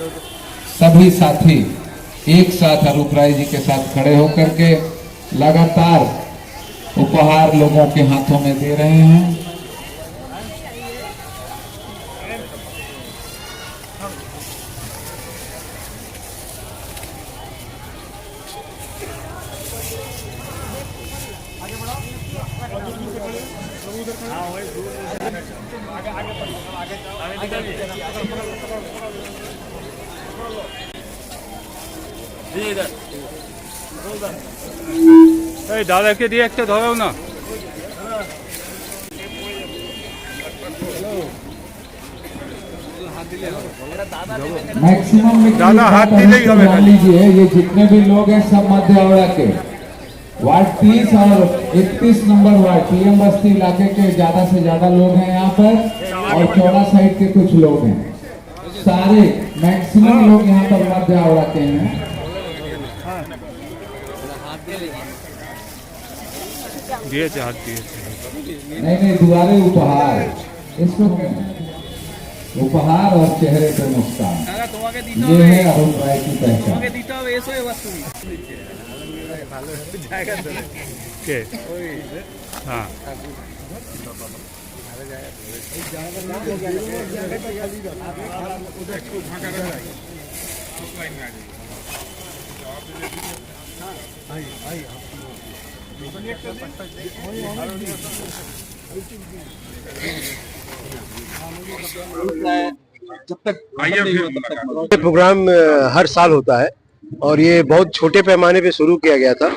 सभी साथी एक साथ अरूप राय जी के साथ खड़े होकर के लगातार उपहार लोगों के हाथों में दे रहे हैं। এই দাদাকে দিয়ে একটা ধরাও না मैक्सिमम में दादा, हाथ दिलेगी हमें मान लीजिए ये जितने भी लोग हैं सब मध्य हावड़ा के वार्ड तीस और इकतीस नंबर वार्ड पीएम बस्ती इलाके के ज्यादा से ज्यादा लोग हैं यहाँ पर और चौड़ा साइड के कुछ लोग हैं सारे मैक्सिमम लोग यहाँ पर मध्य उड़ाते हैं। दिए नहीं नहीं दुआरे उपहार। इसको उपहार और चेहरे पर नुकसान ये है अरुण राय की पहचान। हाँ। जब तक ये प्रोग्राम हर साल होता है और ये बहुत छोटे पैमाने पे शुरू किया गया था।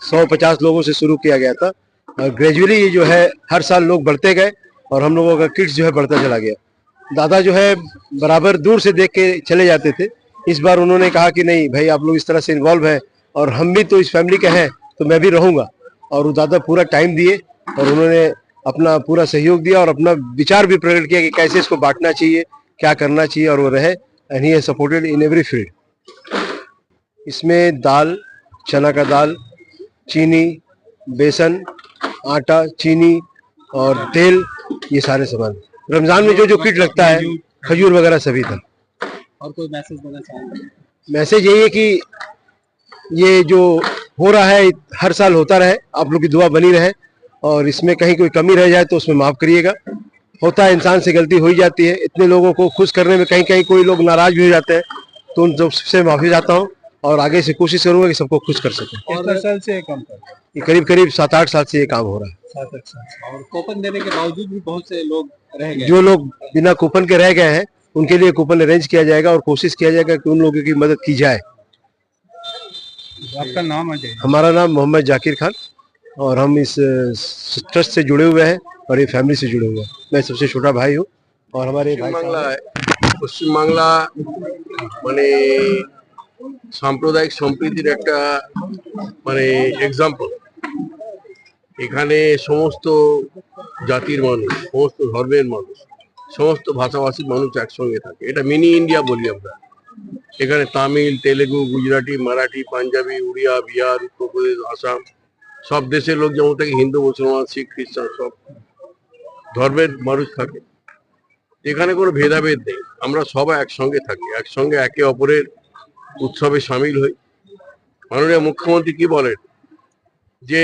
सौ पचास लोगों से शुरू किया गया था। और ग्रेजुअली ये जो है, हर साल लोग बढ़ते गए। और हम लोगों का किट्स जो है बढ़ता चला गया। दादा जो है बराबर दूर से देख के चले जाते थे। इस बार उन्होंने कहा कि नहीं, भाई, आप लोग इस तरह से इन्वॉल्व हैं और हम भी तो इस फैमिली के हैं तो मैं भी रहूँगा। और वो दादा पूरा टाइम दिए और उन्होंने अपना पूरा सहयोग दिया और अपना विचार भी प्रकट किया कि कैसे इसको बांटना चाहिए, क्या करना चाहिए और वो रहे। And he supported in every field इसमें दाल, चना का दाल, चीनी, बेसन, आटा, चीनी और तेल ये सारे सामान। रमज़ान में जो जो किट लगता है खजूर वगैरह सभी था। और कोई मैसेज देना चाहेंगे? मैसेज यही है कि ये जो हो रहा है हर साल होता रहे आप लोग की दुआ बनी रहे और इसमें कहीं कोई कमी रह जाए तो उसमें माफ़ करिएगा। होता है इंसान से गलती हो ही जाती है। इतने लोगों को खुश करने में कहीं कहीं कोई लोग नाराज़ भी हो जाते हैं तो उन सबसे माफ़ी चाहता हूँ और आगे से कोशिश करूँगा कि सबको खुश कर सके। साल से काम कर ये करीब करीब सात आठ साल से ये काम हो रहा है सात आठ साल और कूपन देने के बावजूद भी बहुत से लोग रह गए जो लोग बिना कूपन के रह गए हैं उनके लिए कूपन अरेंज किया जाएगा और कोशिश किया जाएगा कि उन लोगों की मदद की जाए आपका नाम आ जाए हमारा नाम मोहम्मद जाकिर खान और हम इस ट्रस्ट से जुड़े हुए हैं और ये फैमिली से जुड़े हुए हैं मैं सबसे छोटा भाई हूँ और हमारे भाई साहब বাংলায় পশ্চিমবাংলা মানে সাম্প্রদায়িক সম্প্রীতির একটা মানে এক্সাম্পল এখানে সমস্ত জাতির মানুষ, সমস্ত ধর্মের মানুষ, সমস্ত ভাষাভাষীর মানুষ একসঙ্গে থাকে। এটা মিনি ইন্ডিয়া বলি আমরা। এখানে তামিল, তেলেগু, গুজরাটি, মারাঠি, পাঞ্জাবি, উড়িয়া, বিহার, উত্তরপ্রদেশ, আসাম, সব দেশের লোক যেমন থাকে, হিন্দু, মুসলমান, শিখ, খ্রিস্টান, সব ধর্মের মানুষ থাকে। এখানে কোনো ভেদাভেদ নেই। আমরা সবাই একসঙ্গে থাকি, একসঙ্গে একে অপরের উৎসবে সামিল হই। মাননীয় মুখ্যমন্ত্রী কি বলেন? যে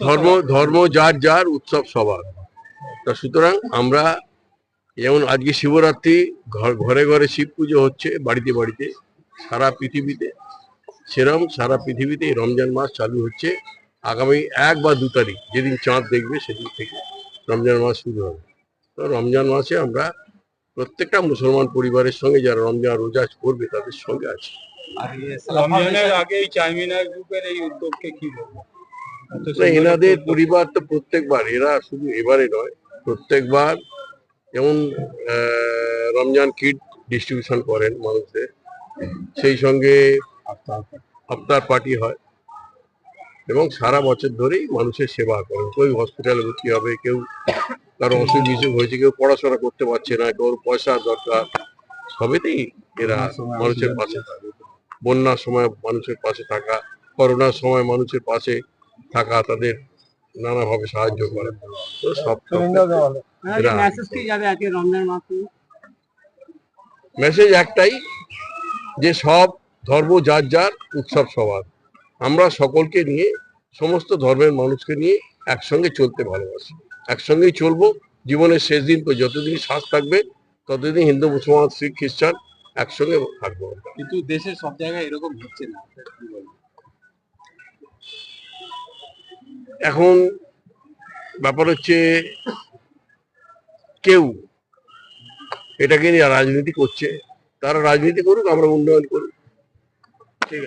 ধর্ম ধর্ম যার যার উৎসব সবার। তা সুতরাং আমরা যেমন আজকে শিবরাত্রি, ঘর- ঘরে ঘরে শিব পুজো হচ্ছে বাড়িতে বাড়িতে, সারা পৃথিবীতে, সেরম সারা পৃথিবীতে এই রমজান মাস চালু হচ্ছে। আগামী এক বা দু তারিখ, যেদিন চাঁদ দেখবে সেদিন থেকে রমজান মাস শুরু হবে। তো রমজান মাসে আমরা প্রত্যেকটা মুসলমান পরিবারের সঙ্গে যারা রমজান রোজা করবে তাদের সঙ্গে আছি রমজানের আগে এই গ্রুপের এই উদ্যোগকে কি বলব না, এনাদের পরিবার তো প্রত্যেকবার এরা শুধু এবারে নয় প্রত্যেকবার যেমন রমজান কিট ডিস্ট্রিবিউশন করেন মানুষদের সেই সঙ্গে আফতার পার্টি। হয় এবং সারা বছর ধরেই মানুষের সেবা করেন। কেউ হসপিটালে ভর্তি হবে কেউ কারও অসুখ বিসুখ হয়েছে কেউ পড়াশোনা করতে পারছে না কেউ পয়সা দরকার সবেতেই এরা মানুষের পাশে থাকে। বন্যার সময় মানুষের পাশে থাকা করোনার সময় মানুষের পাশে থাকা তাদের নানাভাবে সাহায্য করে। মেসেজ একটাই যে সব ধর্ম যার যার উৎসব সবার। আমরা সকলকে নিয়ে সমস্ত ধর্মের মানুষকে নিয়ে একসঙ্গে চলতে ভালোবাসি। একসঙ্গেই চলবো। জীবনের শেষ দিন যতদিন শ্বাস থাকবে ততদিন হিন্দু মুসলমান শিখ খ্রিস্টান একসঙ্গে থাকব কিন্তু দেশের সব জায়গায় এরকম হচ্ছে না। এখন ব্যাপার হচ্ছে কেউ এটাকে নিয়ে রাজনীতি করছে। তারা রাজনীতি করুক, আমরা উন্নয়ন করুক। ঠিক আছে।